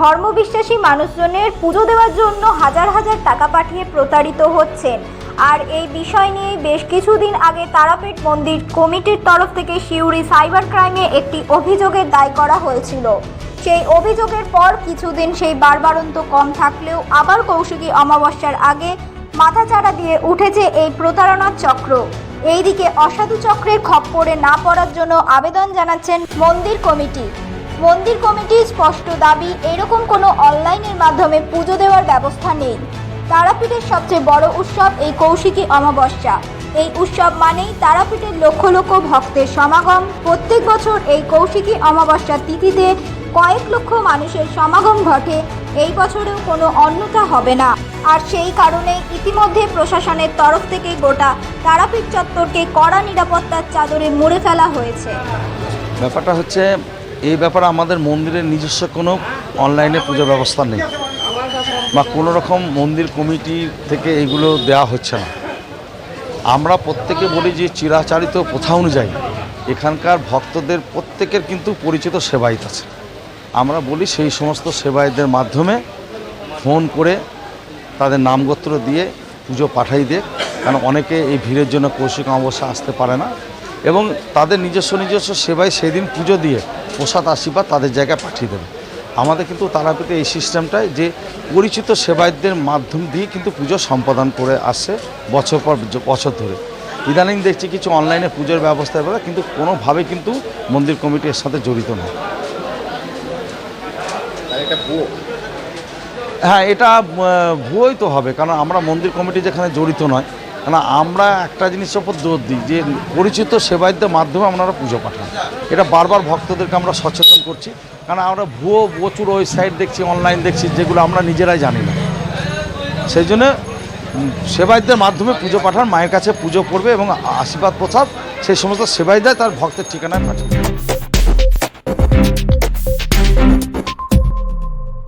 ধর্মবিশ্বাসী মানুষজনের পুজো দেওয়ার জন্য হাজার হাজার টাকা পাঠিয়ে প্রতারিত হচ্ছেন। আর এই বিষয় নিয়ে বেশ কিছুদিন আগে তারাপীঠ মন্দির কমিটির তরফ থেকে সিউড়ি সাইবার ক্রাইমে একটি অভিযোগের দায় করা হয়েছিল। সেই অভিযোগের পর কিছুদিন সেই বারবারন্ত কম থাকলেও আবার কৌশিকী অমাবস্যার আগে মাথাচাড়া দিয়ে উঠেছে এই প্রতারণার চক্র। এইদিকে অসাধু চক্রের খপ্পরে না পড়ার জন্য আবেদন জানাচ্ছেন মন্দির কমিটি। মন্দির কমিটির স্পষ্ট দাবি, এরকম কোনো অনলাইনের মাধ্যমে পুজো দেওয়ার ব্যবস্থা নেই। তারাপীঠের সবচেয়ে বড় উৎসব এই কৌশিকী অমাবস্যা। এই উৎসব মানেই তারাপীঠের লক্ষ লক্ষ ভক্তের সমাগম। প্রত্যেক বছর এই কৌশিকী অমাবস্যা তিথিতে কয়েক লক্ষ মানুষের সমাগম ঘটে। এই বছরেও কোনো অন্যতা হবে না। আর সেই কারণে ইতিমধ্যে প্রশাসনের তরফ থেকে গোটা তারাপীঠ চত্বরকে কড়া নিরাপত্তার চাদরে মুড়ে ফেলা হয়েছে। ব্যাপারটা হচ্ছে এই ব্যাপারে আমাদের মন্দিরের নিজস্ব কোনো অনলাইনে পুজো ব্যবস্থা নেই বা কোনো রকম মন্দির কমিটি থেকে এগুলো দেওয়া হচ্ছে না। আমরা প্রত্যেকে বলি যে চিরাচারিত প্রথা অনুযায়ী এখানকার ভক্তদের প্রত্যেকের কিন্তু পরিচিত সেবায়িত আছে। আমরা বলি সেই সমস্ত সেবায়তদের মাধ্যমে ফোন করে তাদের নামগোত্র দিয়ে পুজো পাঠাই দিয়ে। কারণ অনেকে এই ভিড়ের জন্য কৌশিক অমাবস্যা আসতে পারে না। এবং তাদের নিজস্ব নিজস্ব সেবায় সেদিন পুজো দিয়ে প্রসাদ আশীর্বাদ তাদের জায়গায় পাঠিয়ে দেবে। আমাদের কিন্তু তারাপীঠে এই সিস্টেমটাই যে পরিচিত সেবায়তদের মাধ্যম দিয়ে কিন্তু পুজো সম্পাদন করে আসছে বছর পর বছর ধরে। ইদানিং দেখছি কিছু অনলাইনে পুজোর ব্যবস্থা করে কিন্তু কোনোভাবে কিন্তু মন্দির কমিটি এর সাথে জড়িত নয় হ্যাঁ এটা ভুয়োই তো হবে কারণ আমরা মন্দির কমিটি যেখানে জড়িত নয় কারণ আমরা একটা জিনিসের ওপর জোর দিই, যে পরিচিত সেবায়তদের মাধ্যমে আপনারা পুজো পাঠান এটা বারবার ভক্তদেরকে আমরা সচেতন করছি কারণ আমরা ভুয়ো প্রচুর ওয়েবসাইট দেখছি অনলাইন দেখছি, যেগুলো আমরা নিজেরাই জানি না। সেই জন্য সেবায়তদের মাধ্যমে পুজো পাঠান, মায়ের কাছে পুজো করবে এবং আশীর্বাদ প্রসাদ, সেই সমস্ত সেবায়িতায় তার ভক্তের ঠিকানায় পাঠাবে।